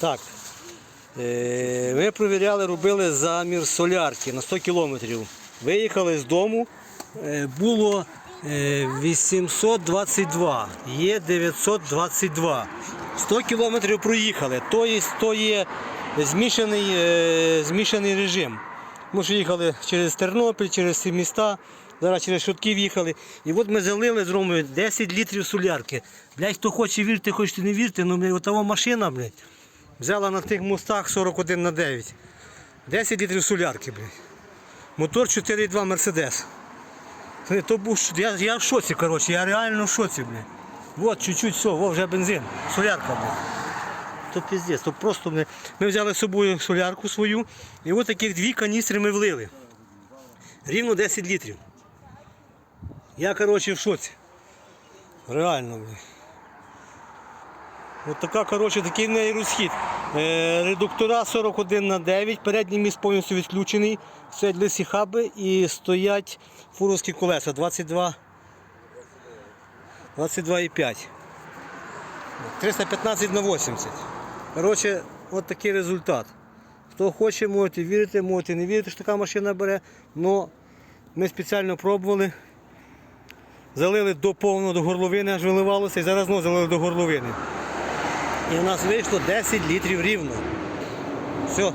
Так. Е, Ми провіряли, робили замір солярки на 100 кілометрів. Виїхали з дому, е, було е, 822, є 922. 100 кілометрів проїхали. Тобто то є змішаний, е, змішаний режим. Ми ж їхали через Тернопіль, через ці міста, зараз через Шутків їхали. І от ми залили з Ромою 10 літрів солярки. Блядь, хто хоче вірити, хочете не вірити, ну блядь, отава машина, блядь, взяла на тих мостах 41 на 9. 10 літрів солярки, блядь. Мотор 4,2 Мерседес. То був, я, я в шоці, коротше, я реально в шоці, блядь. Вот, чуть-чуть все, во, вже бензин, солярка, блядь. То піздець, то просто ми, ми взяли з собою солярку свою і от таких дві каністри ми влили. Рівно 10 літрів. Я, коротше, в шоці. Реально, блін. От така, коротше, такий в розхід. Е, редуктора 41 на 9, передній міст повністю відключений, стоять лисі хаби і стоять фуровські колеса 22 22,5. 315 на 80. Коротше, от такий результат. Хто хоче, можете вірити, можете не вірити, що така машина бере. Но ми спеціально пробували. Залили до повного до горловини, аж виливалося, і зараз знову залили до горловини. І у нас вийшло 10 літрів рівно. Все.